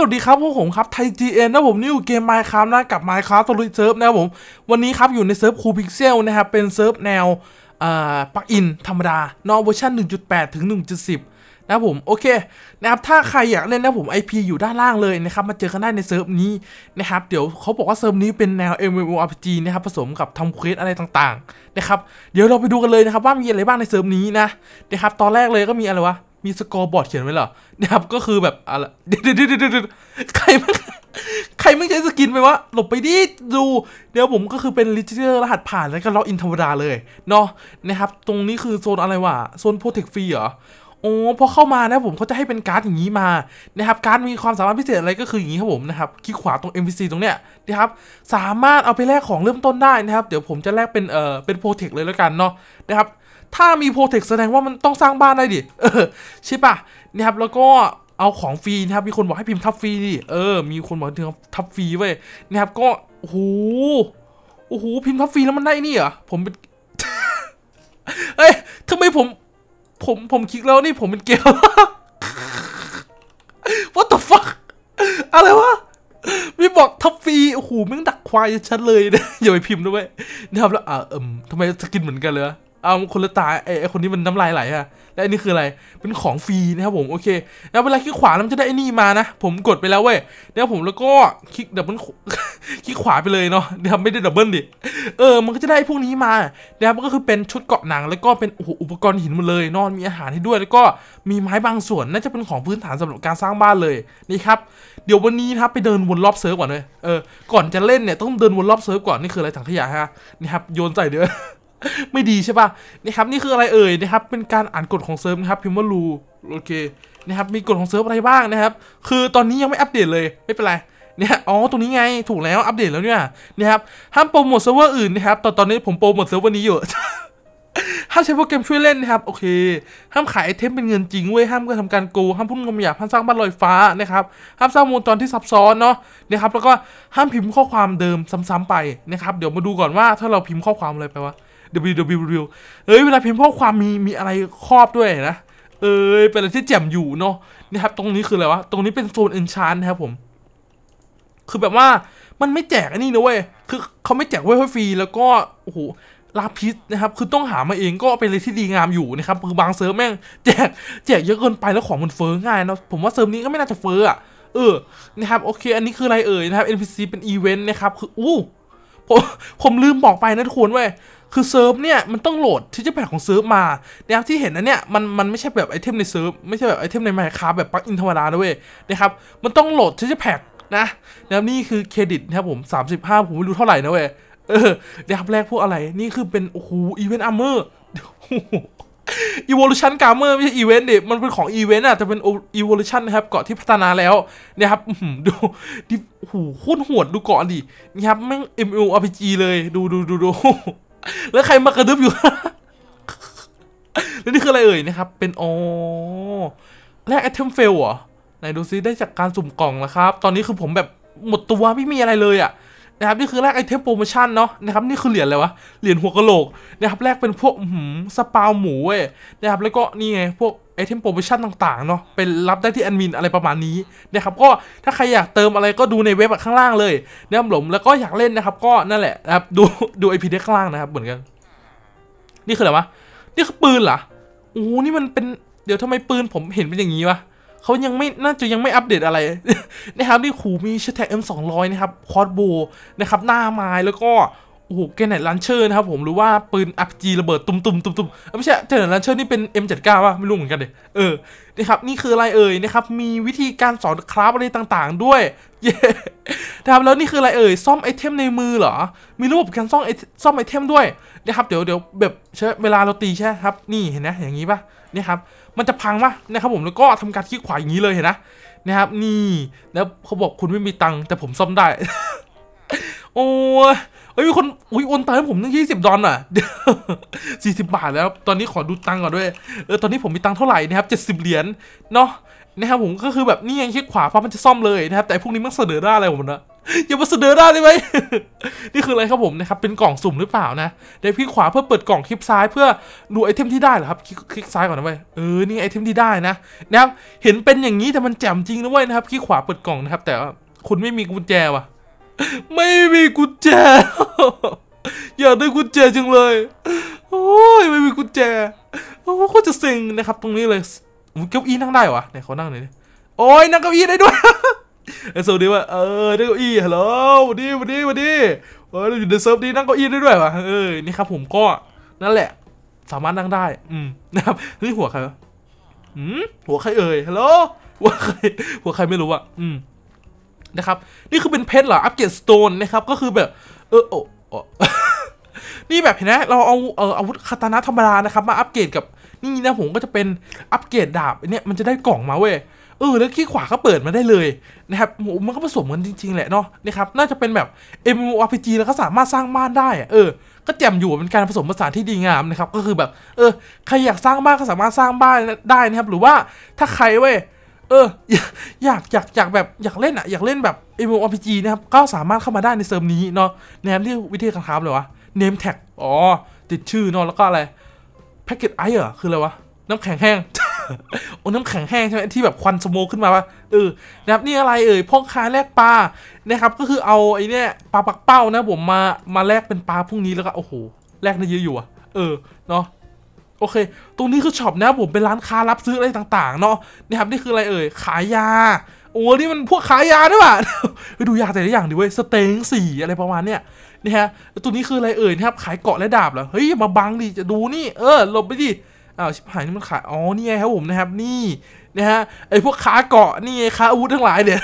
สวัสดีครับพวกผมครับไทยจีเอ็นนะผมนี่อยู่เกม Minecraft นะกับ Minecraft ตัวลุยเซิร์ฟนะครับผมวันนี้ครับอยู่ในเซิร์ฟคูพิกเซลนะครับเป็นเซิร์ฟแนวปักอินธรรมดานอเวอร์ชัน1.8 ถึง 1.10 นะครับผมโอเคนะครับถ้าใครอยากเล่นนะผม IP อยู่ด้านล่างเลยนะครับมาเจอกันได้ในเซิร์ฟนี้นะครับเดี๋ยวเขาบอกว่าเซิร์ฟนี้เป็นแนว MMORPG นะครับผสมกับทำเควสอะไรต่างๆนะครับเดี๋ยวเราไปดูกันเลยนะครับว่ามีอะไรบ้างในเซิร์ฟนี้นะนะครับตอนแรกเลยก็มีอะไรวะ มีสกอร์บอร์ดเขียนไว้เหรอนะครับก็คือแบบอะไรเดี๋ยวเดี๋ยวเดี๋ยวเดใครไม่ใครไม่ใช้สกินไปวะหลบไปดิดู เดี๋ยวผมก็คือเป็นลิจิเตอร์รหัสผ่านแล้วก็ล็อกอินธรรมดาเลยเนาะนะครับตรงนี้คือโซนอะไรวะโซนโปรเทคฟรีเหรอโอ้พอเข้ามานะผมเขาจะให้เป็นการ์ดอย่างนี้มานะครับการ์ดมีความสามารถพิเศษอะไรก็คืออย่างนี้ครับผมนะครับคลิกขวาตรง NPC ตรงเนี้ยนะครับสามารถเอาไปแลกของเริ่มต้นได้นะครับ เดี๋ยวผมจะแลกเป็นเอ่อเป็นโปรเทคเลยแล้วกันเนาะนะครับ ถ้ามีโปรเทคแสดงว่ามันต้องสร้างบ้านได้ดิเออใช่ปะนะครับแล้วก็เอาของฟรีนะครับมีคนบอกให้พิมพ์ทับฟรีดิเออมีคนบอกถึงทับฟรีเว้ยนะครับก็โอ้โหโอ้โหพิมพ์ทับฟรีแล้วมันได้นี่เหรอผมเป็นเอ้ยทำไมผม ผมผมคลิกแล้วนี่ผมเป็นเกล What the fuck อะไรวะมีบอกทับฟรีโอ้โหม่งดักควายชัดเลยนะอย่าไปพิมพ์ด้วยนะครับแล้วอ่าเอิมทำไมสกินเหมือนกันเลย เอาคนละตาไอ้คนนี้มันน้ำลายไหลอะและอันนี้คืออะไร เป็นของฟรีนะครับผม โอเค แล้วเวลาคลิกขวาแล้วมันจะได้ไอ้นี่มานะ ผมกดไปแล้วเว้ยนะครับผมแล้วก็คลิกดับเบิลคลิกขวาไปเลยเนาะนะครับไม่ได้ดับเบิลดิ เออ มันก็จะได้พวกนี้มานะครับก็คือเป็นชุดเกาะหนัง แล้วก็เป็นอุปกรณ์หินหมดเลย นอนมีอาหารให้ด้วย แล้วก็มีไม้บางส่วน น่าจะเป็นของพื้นฐานสำหรับการสร้างบ้านเลย นี่ครับ เดี๋ยววันนี้ครับไปเดินวนรอบเซิร์ฟก่อนเลย เออ ก่อนจะเล่นเนี่ยต้องเดินวนรอบเซิร์ฟก่อน นี่คืออะไรถังขยะฮะ นี่ครับ โยนใส่เด้อ ไม่ดีใช่ป่ะนี่ครับนี่คืออะไรเอ่ยนะครับเป็นการอ่านกฎของเซิร์ฟนะครับพิมพ์ว่ารูโอเคนะครับมีกฎของเซิร์ฟอะไรบ้างนะครับ คือตอนนี้ยังไม่อัปเดตเลยไม่เป็นไรเนี่ยอ๋อตรงนี้ไงถูกแล้วอัปเดตแล้วเนี่ยนะครับห้ามโปรโมทเซิร์ฟเวอร์อื่นนะครับตอนตอนนี้ผมโปรโมทเซิร์ฟเวอร์นี้อยู่ห้ามใช้โปรแกรมช่วยเล่นนะครับโอเค ห้ามขายไอเทมเป็นเงินจริงเว้ยห้ามกระทำการโกงห้ามพูดคำหยาบห้ามสร้างบ้านลอยฟ้านะครับห้ามสร้างวงจรที่ซับซ้อนเนาะนะครับแล้วก็ห้ามพิมพ์ข้อความเดิมซ้ำๆไปนะครับเดี๋ยวมาดูก่อนว่าถ้าเราพิมพ์ข้อความอะไรไปวะ www เอ้ยเวลาพิมพ์ข้อความมีมีอะไรครอบด้วยนะ เอ้ยเป็นอะไรที่แจ่มอยู่เนาะนะครับ ตรงนี้คืออะไรวะ ตรงนี้เป็นโซนเอนชานนะครับผม คือแบบว่ามันไม่แจกอันนี้นะเว้ย คือเขาไม่แจกเว้ยฟรีแล้วก็โอ้โหลาพิษนะครับ คือต้องหามาเองก็เป็นอะไรที่ดีงามอยู่นะครับ คือบางเซิร์ฟแม่งแจกแจกเยอะเกินไปแล้วของมันเฟ้อง่ายเนอะผมว่าเซิร์ฟนี้ก็ไม่น่าจะเฟ้ออะ เออ นะครับ โอเค อันนี้คืออะไรเอ่ยนะครับ NPC เป็นอีเวนต์นะครับ คือ อู้ ผม ผมลืมบอกไปนะทุกคนเว้ย คือเซิร์ฟเนี่ยมันต้องโหลดที่จะแพ็กของเซิร์ฟมานะครับที่เห็นนะเนี่ยมันมันไม่ใช่แบบไอเทมในเซิร์ฟไม่ใช่แบบไอเทมในไมค์คาแบบปลั๊กอินธรรมดานะเว้ยนะครับมันต้องโหลดที่จะแพ็กนะนะครับนี่คือเครดิตนะครับผม 35 ผมไม่รู้เท่าไหร่นะเว้ยเออนะครับแรกพวกอะไรนี่คือเป็นโอ้โหอีเวนต์อาร์เมอร์อีวอลูชันการเมอร์ไม่ใช่อีเวนต์ดิมันเป็นของอีเวนต์อะแต่เป็นอีวอลูชันนะครับเกาะที่พัฒนาแล้วนะครับดูดิโอ้โหโคตรหดดูเกาะดินะครับแม่ง MMORPG เลยดูดูดูดู แล้วใครมากระดึบอยู่ แล้วนี่คืออะไรเอ่ยนะครับ เป็นอ๋อแลกไอเทมเฟลเหรอ ไหนดูซิได้จากการสุ่มกล่องนะครับ ตอนนี้คือผมแบบหมดตัวไม่มีอะไรเลยอะนะครับนี่คือแลกไอเทมโปรโมชั่นเนาะนะครับนี่คือเหรียญอะไรวะเหรียญหัวกะโหลกนะครับแลกเป็นพวกหืมสปาวหมูเว้ยนะครับแล้วก็นี่ไงพวก ไอเทมโปรโมชั่นต่างๆเนาะเป็นรับได้ที่แอดมินอะไรประมาณนี้นะครับก็ถ้าใครอยากเติมอะไรก็ดูในเว็บข้างล่างเลยนะครับผมแล้วก็อยากเล่นนะครับ ก็นั่นแหละนะครับดูดูไอพีเดข้างล่างนะครับเหมือนกัน นี่คืออะไรวะนี่คือปืนเหรอโอ้โหนี่มันเป็นเดี๋ยวทำไมปืนผมเห็นเป็นอย่างนี้วะเขายังไม่น่าจะยังไม่อัปเดตอะไรนะครับนี่ขู่มีชแท็ก M200 นะครับคอร์ดโบนะครับหน้าไม้แล้วก็ โอ้โหแกนเนตลันเชอร์นะครับผมหรือว่าปืน RPG ระเบิดตุ้มๆตุ้มๆเอ้ยไม่ใช่แกนเนตลันเชอร์นี่เป็น M79 ป่ะไม่รู้เหมือนกันเลยเออนะครับนี่คืออะไรเอ่ยนะครับมีวิธีการสอนคราฟอะไรต่างๆ ด้วยเย้นะครับแล้วนี่คืออะไรเอ่ยซ่อมไอเทมในมือเหรอ มีระบบการซ่อมไอซ่อมไอเทมด้วยนะครับเดี๋ยวเดี๋ยวแบบใช้เวลาเราตีใช่ครับนี่เห็นนะอย่างนี้ป่ะนี่ครับมันจะพังป่ะนะครับผมแล้วก็ทำการคลิกขวาอย่างนี้เลยเห็นนะนะครับนี่แล้วเขาบอกคุณไม่มีตังค์แต่ผมซ่อมได้ โอ้ ยเอ้ยมีคนอุ้ยโอนตังค์ให้ผมตั้งยี่สิบดอลลาร์สี่สิบบาทแล้ว ตอนนี้ขอดูตังค์ก่อนด้วย เออ ตอนนี้ผมมีตังค์เท่าไหร่นะครับเจ็ดสิบเหรียญ เนาะนะครับผมก็คือแบบนี่ยังคลิกขวาปั๊บมันจะซ่อมเลยนะครับ แต่พวกนี้มันเสนอได้อะไรผมนะอย่ามาเสนอได้ได้ไหมนี่คืออะไรครับผมนะครับ เป็นกล่องสุ่มหรือเปล่านะเดี๋ยวคลิกขวาเพื่อเปิดกล่องคลิกซ้ายเพื่อดูไอเทมที่ได้เหรอครับคลิกคลิกซ้ายก่อนนะเว้ย เออ นี่ไอเทมที่ได้นะนะครับ เห็นเป็นอย่างนี้แต่มันแจ่มจริงนะเว้ยนะครับ คลิกขวาเปิดกล่องนะครับ แต่คุณไม่มีกุญแจว่ะ ไม่มีกุญแจ อยากได้กุญแจจังเลย โอ้ยไม่มีกุญแจ โอ้โคตรจะเซ็งนะครับ ตรงนี้เลยเก้าอี้นั่งได้หวะไหนเขานั่งหน่อยดิโอ้ยนั่งเก้าอี้ได้ด้วยเออสวัสดีว่าเออได้เก้าอี้ฮัลโหลวัสดีวัสดีวัสดีเออเราอยู่ในเซิร์ฟนี้นั่งเก้าอี้ได้ด้วยวะเออนี่ครับผมก็นั่นแหละ สามารถนั่งได้ อืมนะครับเฮ้ยหัวใครวะอืมหัวใครเอ่ยฮัลโหลหัวใครหัวใครไม่รู้อะอืม นะครับ นี่คือเป็นเพชรเหรอ อัปเกรดสโตนนะครับ ก็คือแบบ เออโอ้โอนี่แบบเห็นไหมเราเอาเอออาวุธคาตานะธรรมดานะครับ มาอัปเกรดกับนี่นะผมก็จะเป็นอัปเกรดดาบเนี่ยมันจะได้กล่องมาเว้ยเออแล้วขี้ขวาก็เปิดมาได้เลยนะครับโหมันก็ผสมกันจริง ๆ แหละเนาะนะครับน่าจะเป็นแบบ MMORPG แล้วก็สามารถสร้างบ้านได้อะเออ ก็แจ่มอยู่เป็นการผสมผสานที่ดีงามนะครับ ก็คือแบบ เออ ใครอยากสร้างบ้านก็สามารถสร้างบ้านได้นะครับ หรือว่าถ้าใครเว้ย เอออยากอยากอยากแบบอยากเล่นอะอยากเล่นแบบ MMORPG นะครับ ก็สามารถเข้ามาได้ในเซิร์ฟนี้เนาะนะครับที่วิธีการครับเลยวะ name tag อ๋อ ติดชื่อเนาะแล้วก็อะไร packet ice เหรอคืออะไรวะ น้ำแข็งแห้งโอ้น้ำแข็งแห้งใช่ไหมที่แบบควันสโมกขึ้นมาปะเออนะครับนี่อะไรเอ่ยพ่อค้าแลกปลานะครับก็คือเอาไอ้เนี่ยปลาปักเป้านะผมมามาแลกเป็นปลาพวกนี้แล้วก็โอ้โหแลกได้เยอะอยู่อะเออเนาะ โอเค ตรงนี้คือช็อปนะผมเป็นร้านค้ารับซื้ออะไรต่างๆ เนาะนะครับนี่คืออะไรเอ่ย ขายยา โอ้นี่มันพวกขายยาด้วยว่ะไปดูยาแต่ละอย่างดิเว้ย สเต็งสีอะไรประมาณเนี้ยนี่ฮะตัวนี้คืออะไรเอ่ยนะครับ ขายเกาะและดาบเหรอ เฮ้ย มาบังดิ จะดูนี่ เออ หลบไปดิ อ้าวชิบหายนี่มันขาย อ๋อ นี่ไงครับผมนะครับ นี่นะฮะ ไอพวกค้าเกาะ นี่ไงค้าอาวุธทั้งหลายเนี่ย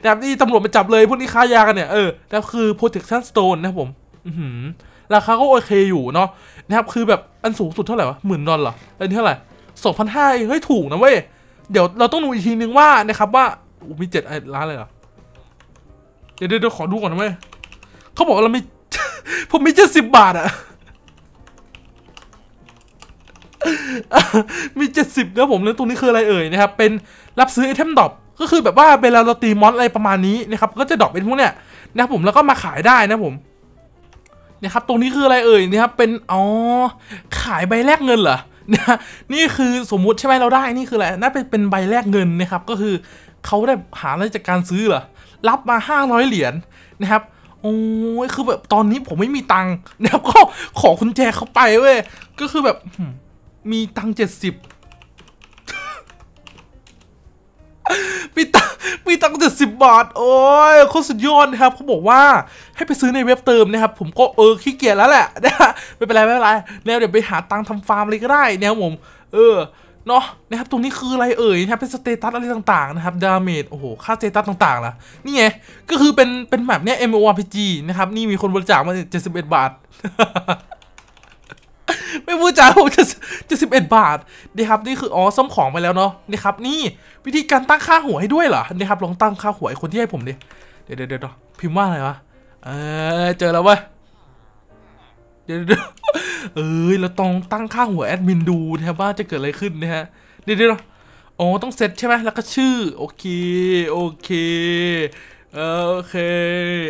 นะครับนี่ตำรวจมาจับเลย พวกนี้ค้ายากันเนี่ย เออแล้วคือ protection stone นะครับผม อือหือ ราคาก็โอเคอยู่เนาะนะครับคือแบบอันสูงสุดเท่าไหร่วะหมื่นดอลเหรออันนี้เท่าไหร่สองพันห้าเฮ้ยถูกนะเว้ยเดี๋ยวเราต้องดูอีกทีนึงว่านะครับว่ามีเจ็ดล้านเลยเหรอเดี๋ยวเดี๋ยวขอดูก่อนนะเว้ยเขาบอกว่าเราไมีผมมีเจ็ดสิบบาทอะมีเจ็ดสิบนะผมแล้วตรงนี้คืออะไรเอ่ยนะครับ เป็นรับซื้อไอเทมดรอปก็คือแบบว่าเวลาเราตีมอนอะไรประมาณนี้นะครับ ก็จะดรอปเป็นพวกเนี้ยนะครับผมแล้วก็มาขายได้นะผม นี่ยครับตรงนี้คืออะไรเอ่ยเนี่ยครับเป็นอ๋อขายใบแลกเงินเหรอนะนี่คือสมมุติใช่ไหมเราได้นี่คืออะไรน่าเป็นเป็นใบแลกเงินนะครับก็คือเขาได้หาอะไรจากการซื้อเหรอรับมา 500 เหรียญนะครับโอ้ยคือแบบตอนนี้ผมไม่มีตังค์นะครับก็ขอคุณแจเขาไปเว้ยก็คือแบบมีตังค์เจ็ดสิบ มีตังมีตังค์เจ็ดสิบบาท โอ้ยโคตรสุดยอดนะครับเขาบอกว่าให้ไปซื้อในเว็บเติมนะครับ ผมก็เออขี้เกียจแล้วแหละนะฮะไม่เป็นไรไม่เป็นไรแนวเดี๋ยวไปหาตังค์ทำฟาร์มอะไรก็ได้แนวผม เออเนาะนะครับตรงนี้คืออะไรเอ่ยนะครับเป็นสเตตัสอะไรต่างๆนะครับดาเมจโอ้โหค่าสเตตัสต่างๆล่ะนี่ไงก็คือเป็นเป็นแบบเนี้ย MMORPG นะครับนี่มีคนบริจาคมา71 บาท ไม่พูดจาผมจะจะสิบเอ็ดบาทนี่ครับนี่คืออ๋อซ่อมของไปแล้วเนาะนี่ครับนี่วิธีการตั้งค่าหัวให้ด้วยเหรอนี่ครับลองตั้งค่าหัวไอ้คนที่ให้ผมดิเดี๋ยวเดี๋ยวเดี๋ยวพิมพ์ว่าอะไรวะเออเจอแล้วเวะเดี๋ยวเดี๋ยวเอ้ยเราต้องตั้งค่าหัวแอดมินดูนะครับว่าจะเกิดอะไรขึ้นนะฮะเดี๋ยวเดี๋ยวอ๋อต้องเซตใช่ไหมแล้วก็ชื่อโอเคโอเคโอเค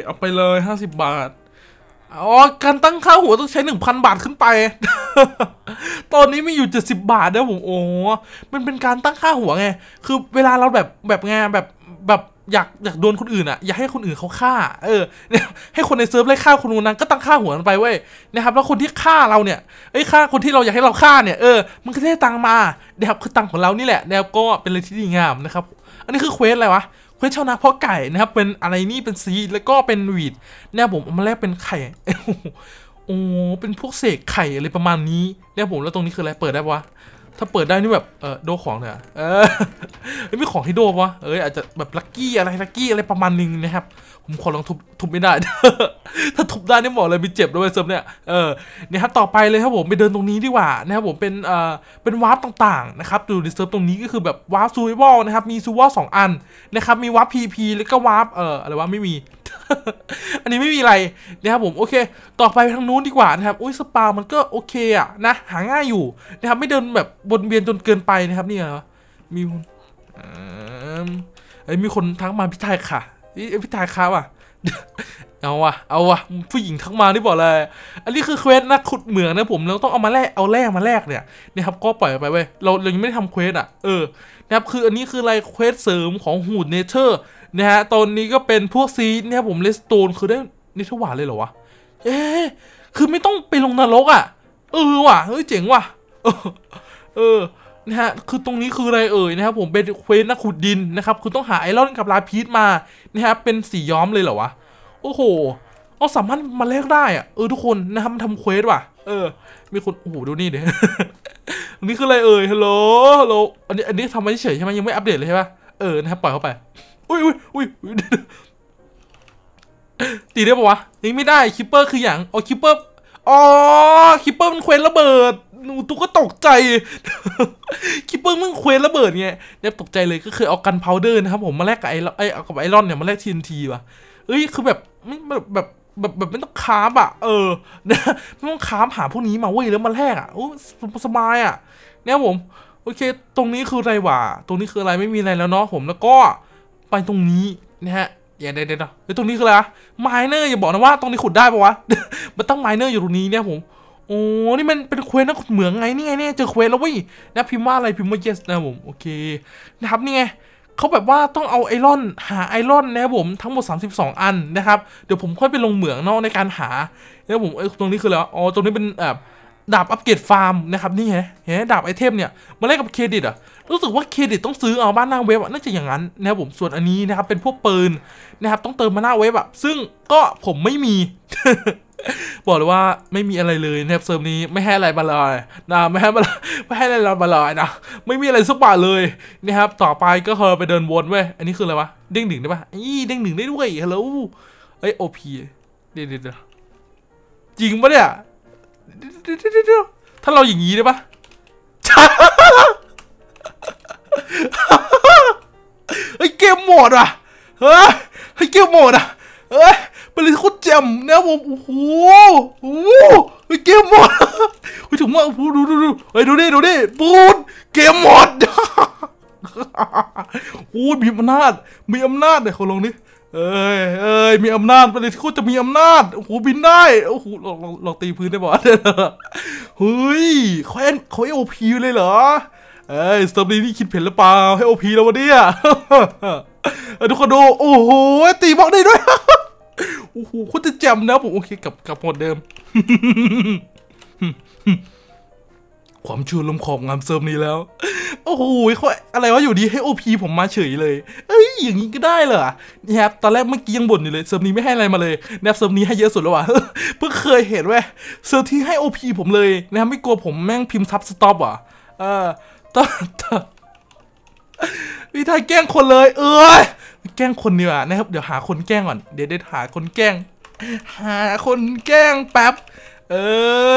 เอาไปเลยห้าสิบบาท อ๋อ การตั้งค่าหัวต้องใช้หนึ่งพันบาทขึ้นไป ตอนนี้มีอยู่เจ็ดสิบาทนะผม โอ้ มันเป็นการตั้งค่าหัวไง คือเวลาเราแบบแบบไงแบบแบบอยากอยากโดนคนอื่นอะอยากให้คนอื่นเขาฆ่า เออเนี่ยให้คนในเซิร์ฟไล่ฆ่าคนนู้นนั้นก็ตั้งค่าหัวมันไปเว้ยนะครับแล้วคนที่ฆ่าเราเนี่ยเอ้ยฆ่าคนที่เราอยากให้เราฆ่าเนี่ยเออมันก็ได้ตังมานะครับคือตังของเรานี่แหละนะครับก็เป็นอะไรที่ดีงามนะครับ อันนี้คือเควสอะไรวะ เพื่อชาวนาเพาะไก่นะครับ เป็นอะไรนี่เป็นซีแล้วก็เป็นวีดเนี่ยผมเอามาแลกเป็นไข่โอ้เป็นพวกเศษไข่อะไรประมาณนี้เนี่ยผมแล้วตรงนี้คืออะไรเปิดได้ปะวะ ถ้าเปิดได้นี่แบบ เออโดของเนี่ยเออไม่มีของให้โดปะเอออาจจะแบบลักกี้อะไรลักกี้อะไรประมาณนึงนะครับ ผมขอลองทุบทุบไม่ได้ ถ้าทุบได้นี่บอกเลยมีเจ็บด้วยเซิร์ฟเนี่ย เออเนี่ยครับต่อไปเลยครับผมไปเดินตรงนี้ดีกว่านะครับผมเป็น เอ่อ เป็นวาร์ปต่างๆนะครับ ดูในเซิร์ฟตรงนี้ก็คือแบบวาร์ปซูวอลนะครับ มีซูวอลสองอันนะครับ มีวาร์ปพีพีแล้วก็วาร์ป เอ่อ อะไรวะไม่มี อันนี้ไม่มีอะไรนะครับผมโอเค ต่อไปทางนู้นดีกว่านะครับอุ้ยสปา มันก็โอเคอะนะหาง่ายอยู่นะครับไม่เดินแบบวนเวียนจนเกินไปนะครับนี่เหรอมีอืมเอ้ยมีคนทักมาพี่ชายค่ะเอ้พี่ชายค่ะว่ะเอาวะเอาวะผู้หญิงทักมาที่บอกเลย อันนี้คือเควสนักขุดเหมืองนะผมเราต้องเอามาแลกเอาแร่มาแลกเนี่ยนะครับก็ปล่อยไปเว้ยเราเรายังไม่ได้ทำเควสอะเออนะครับคืออันนี้คืออะไรเควสเสริมของหูดเนเธอร์ นะฮะตอนนี้ก็เป็นพวกซีดเนี่ยผมเลสโตนคือได้นเธอร์หวานเลยเหรอวะ เอ๊ะคือไม่ต้องไปลงนรกอะ เออว่ะ เฮ้ยเจ๋งว่ะ เออ นะฮะ คือตรงนี้คืออะไรเอ่ยนะครับผมเป็นเควสนักขุดดินนะครับคือต้องหาไอรอนกับลาพีสมานะครับเป็นสีย้อมเลยเหรอวะ โอ้โหเอาสามารถมาแลกได้อะเออทุกคนนะครับมันทำเควสว่ะ เออ มีคน โอ้โหดูนี่เดี๋ยอันนี้คืออะไรเอ่ย ฮัลโหล ฮัลโหล อันนี้ อันนี้ทำมาเฉยใช่ไหมยังไม่อัปเดตเลยใช่ปะเออ นะครับปล่อยเข้าไป อุ้ยอุ้ยอุ้ยตีได้ปะวะยังไม่ได้คิปเปอร์คืออย่างอ๋อคิปเปอร์อ๋อคิปเปอร์มันเควสระเบิดหนูตุกก็ตกใจคิปเปอร์มันเควสระเบิดไงเนี่ยตกใจเลยก็คือเอากันพาวเดอร์นะครับผมมาแลกกับไอไอเอากับไอรอนเนี่ยมาแลกทีนทีว่ะเอ้ยคือแบบไม่แบบแบบแบบแบบไม่ต้องคาบอะ เออนะไม่ต้องคาบหาพวกนี้มาเว้ยแล้วมาแลกอะโอ้สบายอะ เนี่ยผม โอเค ตรงนี้คืออะไรวะ ตรงนี้คืออะไรไม่มีอะไรแล้วเนาะผมแล้วก็ ไปตรงนี้นะฮะอย่าเดี๋ยวเดี๋ยวเดี๋ยวตรงนี้คืออะไรอะไมเนอร์อย่าบอกนะว่าตรงนี้ขุดได้ปะวะ มันตั้งไมเนอร์อยู่ตรงนี้เนี่ยผม โอ้นี่มันเป็นเควสนะขุดเหมืองไงนี่ไงเนี่ยเจอเควสแล้วเว้ยนะพิมพ์ว่าอะไรพิมพ์ว่า yes นะผมโอเคนะครับนี่ไงเขาแบบว่าต้องเอาไอรอนหาไอรอนนะครับผมทั้งหมด 32 อันนะครับเดี๋ยวผมค่อยไปลงเหมืองเนอกในการหานะครับผมเอ้ยตรงนี้คืออะไรอ๋อตรงนี้เป็นแบบดาบอัปเกรดฟาร์มนะครับนี่ไงเห็นไหมดาบไอเทมเนี่ยมาแลกกับเครดิตอะ รู้สึกว่าเครดิตต้องซื้อเอาบ้านหน้าเว็บน่าจะอย่างนั้นนะครับผมส่วนอันนี้นะครับเป็นพวกปืนนะครับต้องเติมมาหน้าเว็บอะซึ่งก็ผมไม่มี บอกเลยว่าไม่มีอะไรเลยนะครับเซิร์ฟนี้ไม่ให้อะไรมาเลยนะไม่ให้มาไม่ให้อะไรเรามาเลยนะไม่มีอะไรสักบาทเลยนะครับต่อไปก็เคยไปเดินวนเว้ยอันนี้คืออะไรวะเด้งหนึ่งได้ปะอีเด้งหนึ่งได้ด้วยฮัลโหลเอ้ยโอพีเดี๋ยวเดี๋ยวเดี๋ยวจริงปะเนี่ยเด๊ดเด๊ดถ้าเราอย่างนี้ได้ปะ เฮ้เกมโหมดอะเฮ้ยเฮ้เกมโหมดอะเฮ้ยเป็นอะไรที่โคตรแจ่มนะผมโอ้โหโอ้โหเฮ้เกมโหมดเฮ้ยถึงว่าโอ้โหดูดูดูเฮ้ดูดิดูดิปูดเกมโหมดโอ้มีอำนาจ มีอำนาจเลยเขาลงนี่เอ้ยเอ้ยมีอำนาจเป็นอะไรที่โคตรจะมีอำนาจ โอ้โห บินได้ โอ้โห ลองลองลองตีพื้นได้บ่เฮ้ยเขาเอ็นเขาเอโอพีเลยเหรอ เอ้ยสตอรี่นี่คิดเผ็ดหรือเปล่าให้โอพีแล้ววะเนี่ยเอทุกคนดูโอ้โหตีบล็อกได้ด้วยโอ้โหคตรจะแจ่มนะผมโอเคกับกับหมดเดิม ความชั่วลมของงามเซิร์ฟนี้แล้ว โอ้โหเขาอะไรวะอยู่ดีให้โอพีผมมาเฉยเลย เอ้ยอย่างนี้ก็ได้เหรอเนี่ยครับตอนแรกเมื่อกี้ยังบ่นอยู่เลยเซิร์ฟนี้ไม่ให้อะไรมาเลยนะครับเซิร์ฟนี้ให้เยอะสุดแล้วว่ะเพิ่งเคยเห็นเว้ยเซิร์ฟที่ให้โอพีผมเลยนะครับไม่กลัวผมแม่งพิมพ์ทับสต็อปอะเออ ตอนตอนวิธีแกล้งคนเลย เอ้ยแกล้งคนดีกว่านะครับเดี๋ยวหาคนแกล้งก่อนเดี๋ยวเดี๋ยวหาคนแกล้ง หาคนแกล้งแป๊บ เออ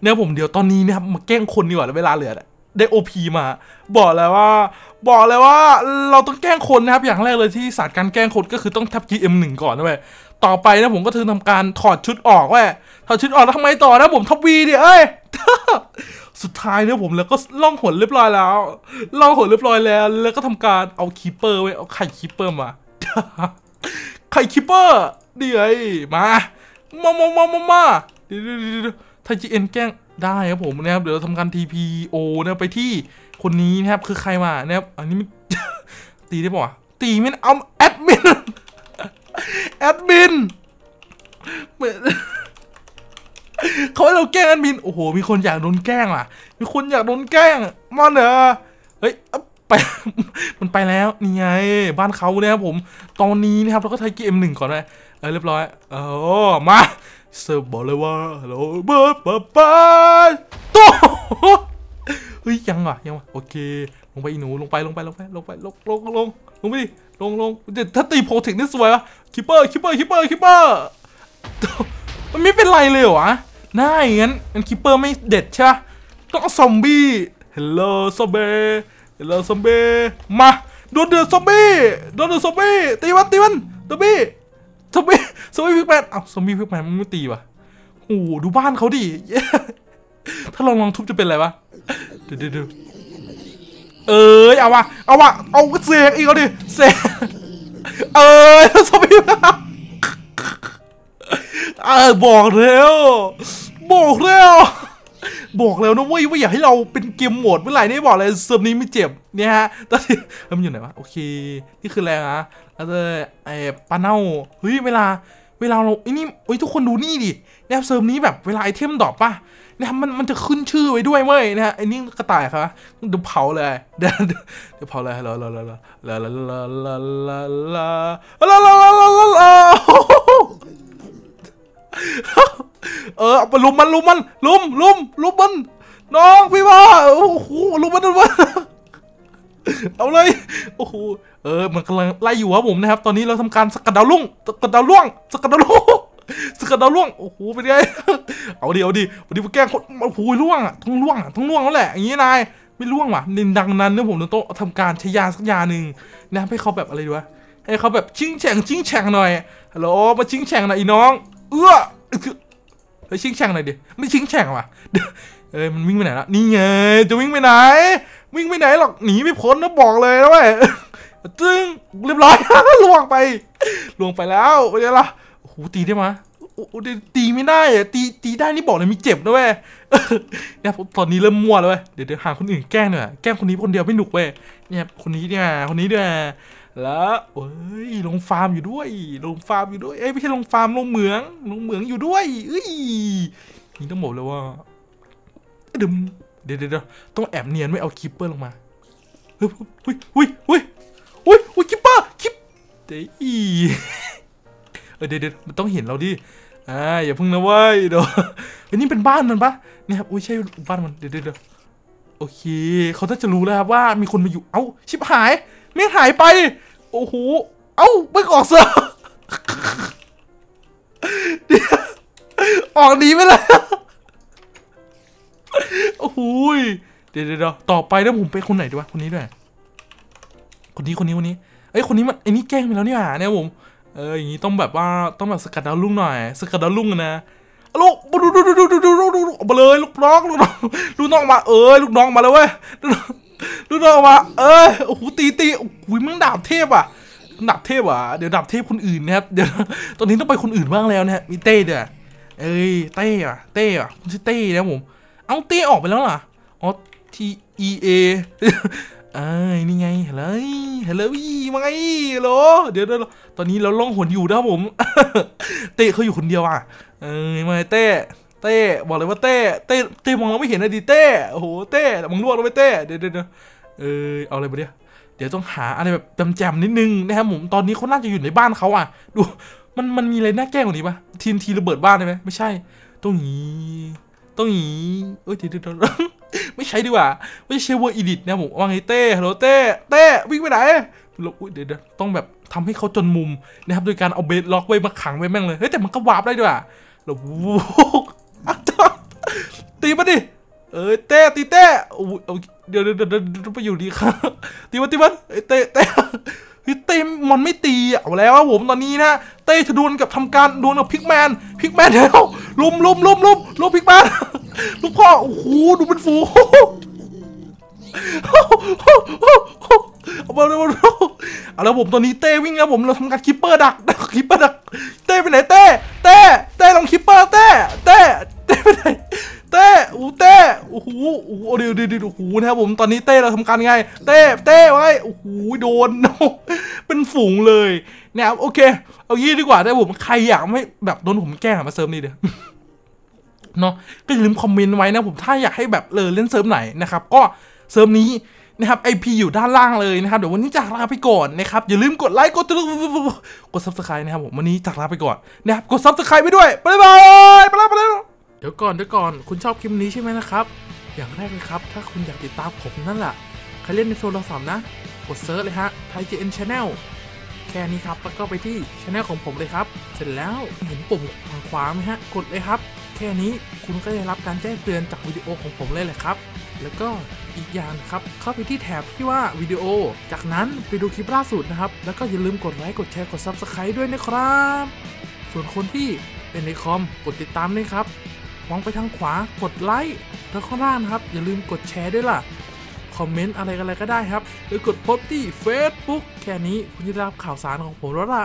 เนี่ยผมเดี๋ยวตอนนี้นะครับมาแกล้งคนดีกว่าเวลาเหลือได้โอพีมา บอกแล้วว่า บอกเลยว่าเราต้องแกล้งคนนะครับ อย่างแรกเลยที่ศาสตร์การแกล้งคนก็คือต้องทับ GM1 ก่อนนะเว้ยต่อไปนะผมก็ถึงทำการถอดชุดออกเว้ยถอดชุดออกแล้วทำไมต่อนะผมทับวีดิเอ้ย สุดท้ายเนี่ยผมแล้วก็ล่องหนเรียบร้อยแล้วล่องหนเรียบร้อยแล้ว แล้วก็ทำการเอาคีปเปอร์ไว้เอาไข่คีปเปอร์มาไข่คีปเปอร์ดีไอมามามามามามาเดี๋ยวเดี๋ยวเดี๋ยวเดี๋ยวถ้าจีเอ็นแกล้งได้ครับผมนะครับเดี๋ยวเราทำการ TPO นะไปที่คนนี้นะครับคือใครมานะครับอันนี้ตีได้ป่ะตีไม่ได้เอาแอดมินแอดมิน เขาให้เราแกล้งแอดมิน โอ้โห มีคนอยากโดนแกล้งอะ มีคนอยากโดนแกล้งมาเนอะเฮ้ยไป มันไปแล้ว นี่ไง บ้านเขาเนี่ยครับผม ตอนนี้นะครับเราก็ไทยเกมหนึ่งก่อนเลยเออเรียบร้อย เออมาเซิร์ฟบอกเลยว่าฮัลโหลเบิร์บ๊ายบายโตเฮ้ยยังอะยังอะโอเค ลงไปอีหนูลงไปลงไปลงไปลงไปลงลงลงลงไปดิลงลงเดี๋ยวถ้าตีโปรเทคนี่สวยวะคิปเปอร์คิปเปอร์คิปเปอร์คิปเปอร์มันไม่เป็นไรเลยเหรอ วะน่าอย่างนั้นงั้นคิปเปอร์ไม่เด็ดใช่ปะต้องซอมบี้เฮลโลซอมบี้เฮลโลซอมบี้มาโดนเดือดซอมบี้โดนเดือดซอมบี้ตีมันตีมันซอมบี้ซอมบี้ซอมบี้พิกแมนเอ้าซอมบี้พิกแมนมันไม่ตีวะโอ้หดูบ้านเขาดิถ้าลองลองทุบจะเป็นอะไรวะเดี๋ยวเดี๋ยวเอ้ยเอาวะเอาวะเอาเสกอีกเอาดิเสกเอ้ยแล้วสมิธเออบอกแล้ว บอกแล้วบอกแล้วนะเว้ยว่าอยากให้เราเป็นเกมโหมดเมื่อไหร่นี่บอกเลยเซิร์ฟนี้ไม่เจ็บเนี่ยฮะตอนนี้มันอยู่ไหนวะโอเค นี่คืออะไรนะแล้วก็ไอ้ปลาเน่าเฮ้ยเวลาเวลาเราไอ้นี่เอ้ยทุกคนดูนี่ดิเนะครับเซิร์ฟนี้แบบเวลาไอเทมดรอปป่ะนะครับมันมันจะขึ้นชื่อไว้ด้วยเว้ยนะฮะไอ้นี่กระต่ายครับเดี๋ยวเผาเลยเดี๋ยวเดี๋ยวเดี๋ยวเผาเลยลาลาลาลาลาลาลาลาลาลาลาลา เออเอาไปลุมมันลุมมันลุมลุมลุมมัน น้องพี่ว่าโอ้โหลุมมันลุมมันเอาเลยโอ้โหเออมันกำลังไล่อยู่ครับผมนะครับ ตอนนี้เราทำการสกัดดาวลุ่งสกัดดาวล่วงสกัดดาวล่วงสกัดดาวล่วงโอ้โหเป็นไงเอาดิเอาดิวันนี้มาแกล้งคนโอ้โหล่วงอะต้งล่วงอะต้งล่วงแล้วแหละอย่างนี้นายไม่ล่วงว่ะนินดังนั้นเนี่ยผมต้องทำการใช้ยาสักยาหนึ่งนะให้เขาแบบอะไรดีวะให้เขาแบบชิงแฉ่งชิงแฉ่งหน่อยฮัลโหลมาชิงแฉ่งหน่อยอีน้อง เอื้อเฮ้ยชิงแฉ่งหน่อยดิไม่ชิงแฉ่งว่ะเอ้ยมันวิ่งไปไหนละนี่ไงจะวิ่งไปไหน วิ่งไปไหนหรอกหนีไม่พ้นนะบอกเลยนะเว้ยจึ้งเรียบร้อยล่วงไปล่วงไปแล้วเป็นไงล่ะโอ้โหตีได้มะโอ้โหตีตีไม่ได้อะตีตีได้นี่บอกเลยมีเจ็บนะเว้ยเนี่ยผมตอนนี้เริ่มมั่วแล้วเว้ยเดี๋ยวเดี๋ยวหาคนอื่นแกล้งหน่อยแกล้งคนนี้คนเดียวไม่หนุกเว้ยเนี่ยคนนี้เนี่ยคนนี้เนี่ย แล้วเอ้ยลงฟาร์มอยู่ด้วยลงฟาร์มอยู่ด้วยเอ้ยไม่ใช่ลงฟาร์มลงเหมืองลงเหมืองอยู่ด้วยเอ้ยนี่ต้องบอกเลยว่าดึมเดี๋ยวเดี๋ยวเดี๋ยวต้องแอบเนียนไม่เอาคิปเปอร์ลงมาเฮ้ยเฮ้ยเฮ้ยเฮ้ยเฮ้ยเฮ้ยคิปเปอร์คิปเดี๋ยวอีเออเดี๋ยวเดี๋ยวมันต้องเห็นเราดิอ่าอย่าพึ่งนะเว้ยเดี๋ยวเฮ้ยนี่เป็นบ้านมันปะเนี่ยครับอุ้ยใช่บ้านมันเดี๋ยวเดี๋ยว เดี๋ยวโอเค เขาน่าจะรู้แล้วครับว่ามีคนมาอยู่ เอ้า ชิบหายไม่หายไป โอ้โห เอ้าไม่ออกเซอร์เดี๋ยวออกหนีไปเลยโอ้โหเดี๋ยวเดี๋ยวต่อไปแล้วผมไปคนไหนดีวะ คนนี้ด้วย คนนี้คนนี้คนนี้เอ้ยคนนี้มันไอ้นี่แกล้งไปแล้วนี่หว่าเนี่ยผม เอออย่างงี้ต้องแบบว่าต้องแบบสกัดดาวรุ่งหน่อย สกัดดาวรุ่งนะ ปุ๊ดูดูดูดูดูดูดูมาเลยลูกน้องลูกน้องลูกน้องมาเอ้ยลูกน้องมาแล้วเว้ยลูกน้องมา เอ้ยโอ้โหตีตีโอ้โหมึงดาบเทพอะดาบเทพอะเดี๋ยวดาบเทพคนอื่นนะครับเดี๋ยวตอนนี้ต้องไปคนอื่นบ้างแล้วนะฮะมีเต้เด้อเอ้ยเต้อะเต้อะคุณชื่อเต้นะผมเอาเต้ออกไปแล้วล่ะอ๋อ T E A เอ้ยนี่ไงฮัลโหลฮัลโหลมาไงฮัลโหลเดี๋ยวตอนนี้เราล่องหนอยู่นะผม เตะเขาอยู่คนเดียวอะ เอ้ยมาเต้เต้บอกเลยว่าเต้เต้เต้มองเราไม่เห็นเลยดิเต้โอ้โหเต้มึงล่วงแล้วไปเต้เดี๋ยวเดี๋ยวเดี๋ยเออเอาอะไรมาเดี๋ยวเดี๋ยวต้องหาอะไรแบบจำๆนิดนึงนะครับผมตอนนี้เขาน่าจะอยู่ในบ้านเขาอะ ดูมันมันมีอะไรน่าแกล้งกว่านี้ปะทีนทีระเบิดบ้านได้ไหมไม่ใช่ต้องหนีต้องหนีเอ้ยเดี๋ยวเดี๋ยวเดไม่ใช่ดีกว่าไม่ใช่เวอร์อีดิทนะผมว่าไงเต้ฮัลโหลเต้เต้วิ่งไปไหนเดี๋ยวต้องแบบทำให้เขาจนมุมนะครับโดยการเอาเบสล็อกไว้มาขังไว้แม่งเลยเฮ้ยแต่มันก็วาร์ปได้ด้วย อะเราวูบอะจ้ะตีมาดิเอ้ยเต้ตีเต้อ้ยเดี๋ยวเดี๋ยวเดี๋ยวไปอยู่ดีครับตีมันตีมันเอ้ยเต้เต้เฮ้ยเต้มันไม่ตีอะเอาแล้วครับผมตอนนี้นะเต้จะดวลกับทำการดวลกับพิกแมนพิกแมนเดี๋ยวลุมลุมลุมลุมลุมพิกแมนลูกพ่อโอ้โหดูเป็นฝูงเอามาเลยมาเลยเอาแล้วผมตอนนี้เต้วิ่งแล้วผมเราทำการคิปเปอร์ดักคิปเปอร์ดัก เต้ไปไหนเต้เต้เต้ลองคิปเปอร์เต้เต้เต้ไปไหนเต้โอ้เต้โอ้โหโอ้โหเโอ้โหนะครับผมตอนนี้เต้เราทำการไง เต้เต้ไว้โอ้โหโดนเป็นฝูงเลยนะครับโอเค เอางี้ดีกว่าได้ผมใครอยากไม่แบบโดนผมแกล้งมาเซิร์ฟนี่เดี๋ยวเนาะก็อย่าลืมคอมเมนต์ไว้นะผมถ้าอยากให้แบบเลอเล่นเซิร์ฟไหนนะครับก็เซิร์ฟนี้นะครับไอพีอยู่ด้านล่างเลยนะครับ เดี๋ยววันนี้จากลาไปก่อนนะครับ อย่าลืมกดไลค์กดกดซับสไครต์นะครับผมวันนี้จากลาไปก่อนนะครับ กดซับสไครต์ไปด้วย บ๊ายบาย ไปแล้วไปแล้วเดี๋ยวก่อนเดี๋ยวก่อน คุณชอบคลิปนี้ใช่ไหมนะครับ อย่างแรกเลยครับ ถ้าคุณอยากติดตามผมนั่นแหละใครเล่นในโทรศัพท์นะ กดเซิร์ชเลยฮะไทยเอ็นชาแนลแค่นี้ครับ แล้วก็ไปที่ช anel ของผมเลยครับ เสร็จแล้วเห็นปุ่มทางขวาไหมฮะ กดเลยครับ แค่นี้คุณก็ได้รับการแจ้งเตือนจากวิดีโอของผมเลยแหละครับ แล้วก็อีกอย่างนะครับ เข้าไปที่แถบที่ว่าวิดีโอ จากนั้นไปดูคลิปล่าสุดนะครับ แล้วก็อย่าลืมกดไลค์ กดแชร์ กด Subscribe ด้วยนะครับ ส่วนคนที่เป็นในคอม กดติดตามด้วยครับ มองไปทางขวากดไลค์ แล้วข้างล่างนะครับ อย่าลืมกดแชร์ด้วยล่ะ คอมเมนต์อะไรกันอะไรก็ได้ครับ หรือกดโพสต์ที่ Facebook แค่นี้คุณจะได้รับข่าวสารของผมแล้วล่ะ